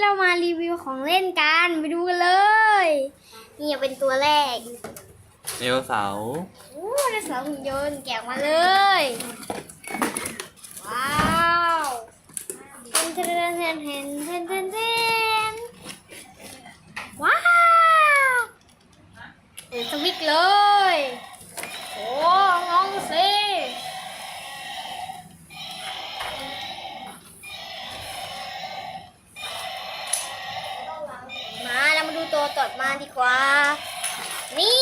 เรามารีวิวของเล่นกันไปดูกันเลย นี่เป็นตัวแรกไดโนเสาร์โอ้ไดโนเสาร์หุ่นยนต์แกะมาเลย ว้าวเทนเทนเทนเทนเทนเทนเทนว้าวเดี๋ยวสวิกเลย โอ้งงสิมา เรามาดูตัวตดมาดีกว่า นี่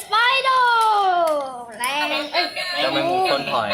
สไปโดอร์แรง เอ้ยเจะเป็นคนถอย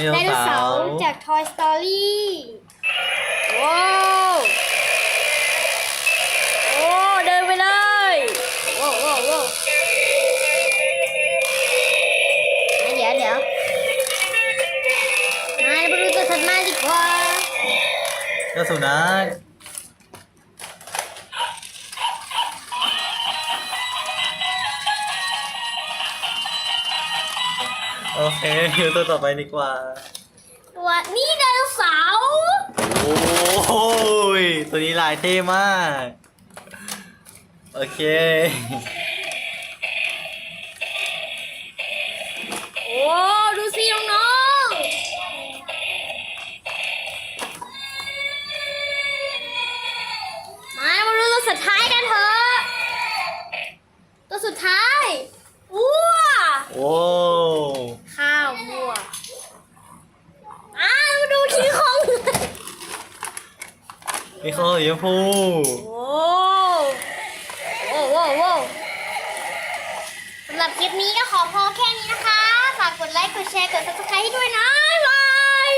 ไดโนไดโนเสาเสาร์ร์จาก Toy Story ว้าวโอ้เดินไปเลยว้าวว้าวว้าวเดี๋ยวเดี๋ยวมาเราไปดูตัวถัดมาดีกว่าเจ้าสุนัข โอเคดูตัวต่อไปดีกว่า ตัวนี่ไดโนเสาร์โอ้โหยตัวนี้ลายเท่มาก โอเค โอ้ดูสิน้องๆมามาดูตัวสุดท้ายกันเถอะ ตัวสุดท้ายวัวโอ้ ข้าววัวอ้าวดูขี้คอง มีข้าวสีชมพูโอ้โอ้โอ้โอ้สำหรับคลิปนี้ก็ขอพอแค่นี้นะคะ ฝากกดไลค์ กดแชร์ กด subscribe ให้ด้วยนะ